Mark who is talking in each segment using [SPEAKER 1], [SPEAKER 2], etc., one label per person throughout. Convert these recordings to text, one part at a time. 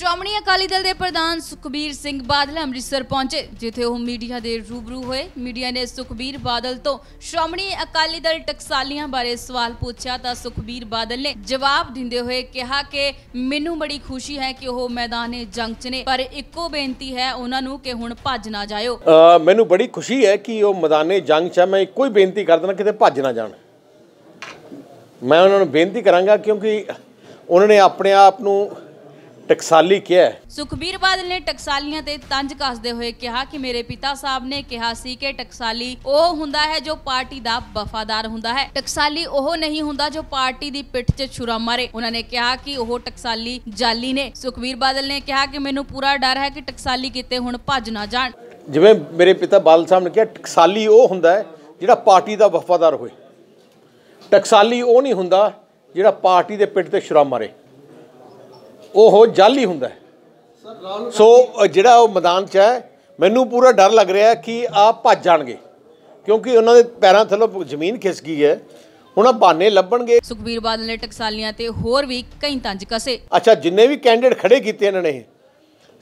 [SPEAKER 1] ਸ਼੍ਰੋਮਣੀ ਅਕਾਲੀ ਦਲ ਦੇ ਪ੍ਰਧਾਨ ਸੁਖਬੀਰ ਸਿੰਘ ਬਾਦਲ ਅੰਮ੍ਰਿਤਸਰ ਪਹੁੰਚੇ, ਜਿੱਥੇ ਉਹ ਮੀਡੀਆ ਦੇ ਰੂਬਰੂ ਹੋਏ। ਮੀਡੀਆ ਨੇ ਸੁਖਬੀਰ ਬਾਦਲ ਤੋਂ ਸ਼੍ਰੋਮਣੀ ਅਕਾਲੀ ਦਲ ਟਕਸਾਲੀਆਂ ਬਾਰੇ ਸਵਾਲ ਪੁੱਛਿਆ ਤਾਂ ਸੁਖਬੀਰ ਬਾਦਲ ਨੇ ਜਵਾਬ ਦਿੰਦੇ ਹੋਏ ਕਿਹਾ ਕਿ ਮੈਨੂੰ ਬੜੀ ਖੁਸ਼ੀ ਹੈ ਕਿ ਉਹ ਮੈਦਾਨੇ ਜੰਗ 'ਚ ਨੇ, ਪਰ ਇੱਕੋ ਬੇਨਤੀ ਹੈ ਉਹਨਾਂ ਨੂੰ ਕਿ ਹੁਣ ਭੱਜ ਨਾ ਜਾਇਓ।
[SPEAKER 2] ਮੈਨੂੰ ਬੜੀ ਖੁਸ਼ੀ ਹੈ ਕਿ ਉਹ ਮੈਦਾਨੇ ਜੰਗ 'ਚ ਮੈਂ ਇੱਕੋ ਹੀ ਬੇਨਤੀ ਕਰ ਦੇਣਾ ਕਿਤੇ ਭੱਜ ਨਾ ਜਾਣ। ਮੈਂ ਉਹਨਾਂ ਨੂੰ ਬੇਨਤੀ ਕਰਾਂਗਾ ਕਿਉਂਕਿ ਉਹਨਾਂ ਨੇ ਆਪਣੇ ਆਪ ਨੂੰ ਟਕਸਾਲੀ ਕਿਹਾ
[SPEAKER 1] ਸੁਖਬੀਰ ਬਾਦਲ ਨੇ ਟਕਸਾਲੀਆਂ ਤੇ ਤੰਜ ਕੱਸਦੇ ਹੋਏ ਕਿਹਾ ਕਿ ਮੇਰੇ ਪਿਤਾ ਸਾਹਿਬ ਨੇ ਕਿਹਾ ਸੀ ਕਿ ਟਕਸਾਲੀ ਉਹ ਹੁੰਦਾ ਹੈ ਜੋ ਪਾਰਟੀ ਦਾ ਵਫਾਦਾਰ ਹੁੰਦਾ ਹੈ। ਟਕਸਾਲੀ ਉਹ ਨਹੀਂ ਹੁੰਦਾ ਜੋ ਪਾਰਟੀ ਦੀ ਪਿੱਠ 'ਚ ਛੁਰਾ ਮਾਰੇ। ਉਹਨਾਂ ਨੇ ਕਿਹਾ ਕਿ ਉਹ ਟਕਸਾਲੀ ਜਾਲੀ ਨੇ। ਸੁਖਬੀਰ ਬਾਦਲ ਨੇ ਕਿਹਾ ਕਿ ਮੈਨੂੰ ਪੂਰਾ ਡਰ ਹੈ ਕਿ ਟਕਸਾਲੀ ਕਿਤੇ ਹੁਣ ਭੱਜ ਨਾ ਜਾਣ।
[SPEAKER 2] ਜਿਵੇਂ ਮੇਰੇ ਪਿਤਾ ਬਾਦਲ ਸਾਹਿਬ ਨੇ ਕਿਹਾ ਟਕਸਾਲੀ ਉਹ ਹੁੰਦਾ ਹੈ ਜਿਹੜਾ ਪਾਰਟੀ ਦਾ ਵਫਾਦਾਰ ਹੋਏ। ਟਕਸਾਲੀ ਉਹ ਨਹੀਂ ਹੁੰਦਾ ਜਿਹੜਾ ਪਾਰਟੀ ਦੇ ਪਿੱਠ ਤੇ ਛੁਰਾ ਮਾਰੇ। ਉਹ ਜਾਲੀ ਹੁੰਦਾ ਹੈ। ਸੋ ਜਿਹੜਾ ਉਹ ਮੈਦਾਨ 'ਚ ਹੈ ਮੈਨੂੰ ਪੂਰਾ ਡਰ ਲੱਗ ਰਿਹਾ ਕਿ ਆ ਭੱਜ ਜਾਣਗੇ। ਕਿਉਂਕਿ ਉਹਨਾਂ ਦੇ ਪੈਰਾਂ ਥੱਲੋਂ ਜ਼ਮੀਨ ਖਿਸਕ ਗਈ ਹੈ। ਹੁਣ ਆ ਬਹਾਨੇ ਲੱਭਣਗੇ।
[SPEAKER 1] ਸੁਖਬੀਰ ਬਾਦਲ ਨੇ ਟਕਸਾਲੀਆਂ ਤੇ ਹੋਰ ਵੀ ਕਈ ਤੰਜ ਕਸੇ।
[SPEAKER 2] ਅੱਛਾ ਜਿੰਨੇ ਵੀ ਕੈਂਡੀਡੇਟ ਖੜੇ ਕੀਤੇ ਇਹਨਾਂ ਨੇ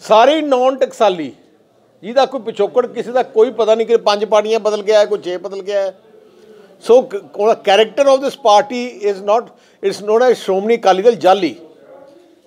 [SPEAKER 2] ਸਾਰੇ ਨਾਨ ਟਕਸਾਲੀ ਜਿਹਦਾ ਕੋਈ ਪਿਛੋਕੜ ਕਿਸੇ ਦਾ ਕੋਈ ਪਤਾ ਨਹੀਂ ਕਿ ਪੰਜ ਪਾਰਟੀਆਂ ਬਦਲ ਗਿਆ ਹੈ ਕੋਈ ਛੇ ਬਦਲ ਗਿਆ ਹੈ। So character of this party is not it's not as Shiromani Akali Dal ਜਾਲੀ